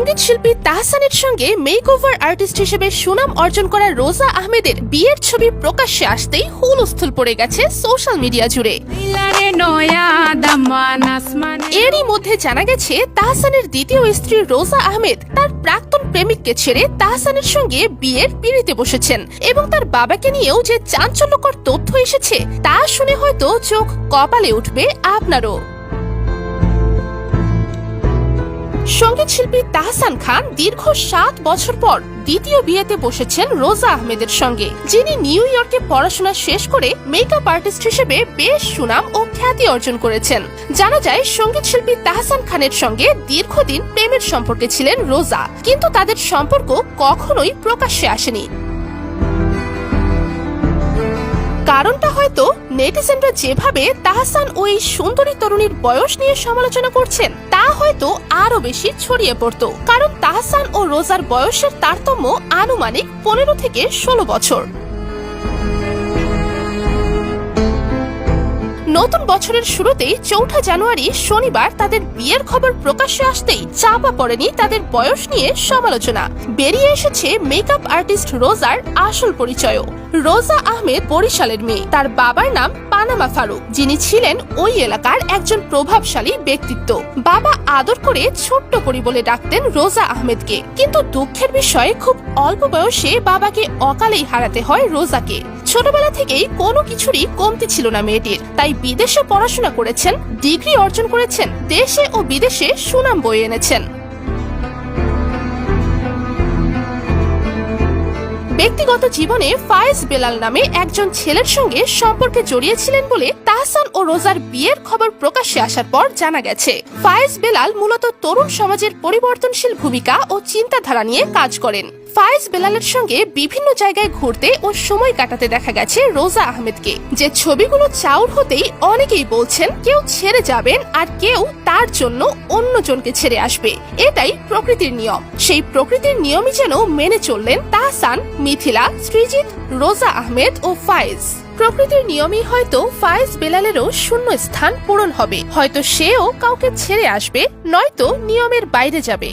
সংগীত শিল্পী তাহসানের সঙ্গে মেক ওভার আর্টিস্ট হিসেবে সুনাম অর্জন করা রোজা আহমেদের বিয়ের ছবি প্রকাশ্যে আসতেই হুলস্থুল পড়ে গেছে সোশ্যাল মিডিয়া জুড়ে। এরই মধ্যে জানা গেছে তাহসানের দ্বিতীয় স্ত্রী রোজা আহমেদ তার প্রাক্তন প্রেমিককে ছেড়ে তাহসানের সঙ্গে বিয়ের পিড়িতে বসেছেন এবং তার বাবাকে নিয়েও যে চাঞ্চল্যকর তথ্য এসেছে তা শুনে হয়তো চোখ কপালে উঠবে আপনারও। সংগীত শিল্পী তাহসান খান দীর্ঘ সাত বছর পর দ্বিতীয় বিয়েতে বসেছেন রোজা আহমেদের সঙ্গে, যিনি নিউ ইয়র্কে পড়াশোনা শেষ করে মেকআপ আর্টিস্ট হিসেবে বেশ সুনাম ও খ্যাতি অর্জন করেছেন। জানা যায় সংগীত শিল্পী তাহসান খানের সঙ্গে দীর্ঘদিন প্রেমের সম্পর্কে ছিলেন রোজা, কিন্তু তাদের সম্পর্ক কখনোই প্রকাশ্যে আসেনি। কারণটা হয়তো নেটিজেনরা যেভাবে তাহসান ওই সুন্দরী তরুণীর বয়স নিয়ে সমালোচনা করছেন, তা হয়তো আরও বেশি ছড়িয়ে পড়তো। কারণ তাহসান ও রোজার বয়সের তারতম্য আনুমানিক পনেরো থেকে ষোলো বছর। নতুন বছরের শুরুতেই চৌঠা জানুয়ারি শনিবার তাদের বিয়ের খবর প্রকাশ্যে আসতেই চাপা পড়েনি তাদের বয়স নিয়ে সমালোচনা। বেরিয়ে এসেছে মেকআপ আর্টিস্ট রোজার আসল পরিচয়ও। রোজা আহমেদ বরিশালের মেয়ে। তার বাবার নাম পানামা ফারুক, যিনি ছিলেন ওই এলাকার একজন প্রভাবশালী ব্যক্তিত্ব। বাবা আদর করে ছোট্ট করি বলে ডাকতেন রোজা আহমেদকে। কিন্তু দুঃখের বিষয়ে, খুব অল্প বয়সে বাবাকে অকালেই হারাতে হয় রোজাকে। ছোটবেলা থেকেই কোনো কিছুরই কমতি ছিল না মেয়েটির। তাই বিদেশে পড়াশোনা করেছেন, ডিগ্রি অর্জন করেছেন, দেশে ও বিদেশে সুনাম বয়ে এনেছেন। ব্যক্তিগত জীবনে ফায়েজ বেলাল নামে একজন ছেলের সঙ্গে সম্পর্কে জড়িয়েছিলেন বলে তাহসান ও রোজার বিয়ের খবর প্রকাশ্যে আসার পর জানা গেছে। ফায়েজ বেলাল মূলত তরুণ সমাজের পরিবর্তনশীল ভূমিকা ও চিন্তাধারা নিয়ে কাজ করেন। ফায়েজ বেলালের সঙ্গে বিভিন্ন জায়গায় ঘুরতে ও সময় কাটাতে দেখা গেছে রোজা আহমেদকে। যে ছবিগুলো চাউর হতেই অনেকেই বলছেন, কেউ ছেড়ে যাবেন আর কেউ তার জন্য অন্যজনকে ছেড়ে আসবে। এটাই প্রকৃতির নিয়ম। সেই প্রকৃতির নিয়মই যেন মেনে চললেন তাহসান মিথিলা সৃজিত, রোজা আহমেদ ও ফাইজ প্রকৃতির নিয়মই হয়তো ফায়েজ বেলালেরও শূন্য স্থান পূরণ হবে। হয়তো সেও কাউকে ছেড়ে আসবে, নয়তো নিয়মের বাইরে যাবে।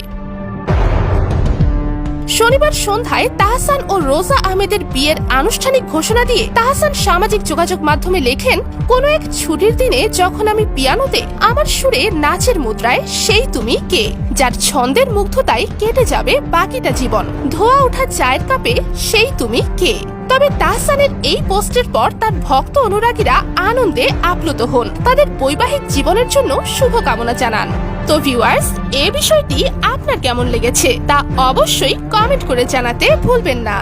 শনিবার সন্ধ্যায় তাহসান ও রোজা আহমেদের বিয়ের আনুষ্ঠানিক ঘোষণা দিয়ে তাহসান সামাজিক যোগাযোগ মাধ্যমে লেখেন, কোন এক ছুটির দিনে যখন আমি পিয়ানোতে আমার সুরে নাচের মুদ্রায়, সেই তুমি কে? যার ছন্দের মুগ্ধতায় কেটে যাবে বাকিটা জীবন। ধোয়া ওঠা চায়ের কাপে, সেই তুমি কে? তবে তাহসানের এই পোস্টের পর তার ভক্ত অনুরাগীরা আনন্দে আপ্লুত হন। তাদের বৈবাহিক জীবনের জন্য শুভকামনা জানান। তো ভিউয়ার্স এ বিষয়টি আপনার কেমন লেগেছে তা অবশ্যই কমেন্ট করে জানাতে ভুলবেন না।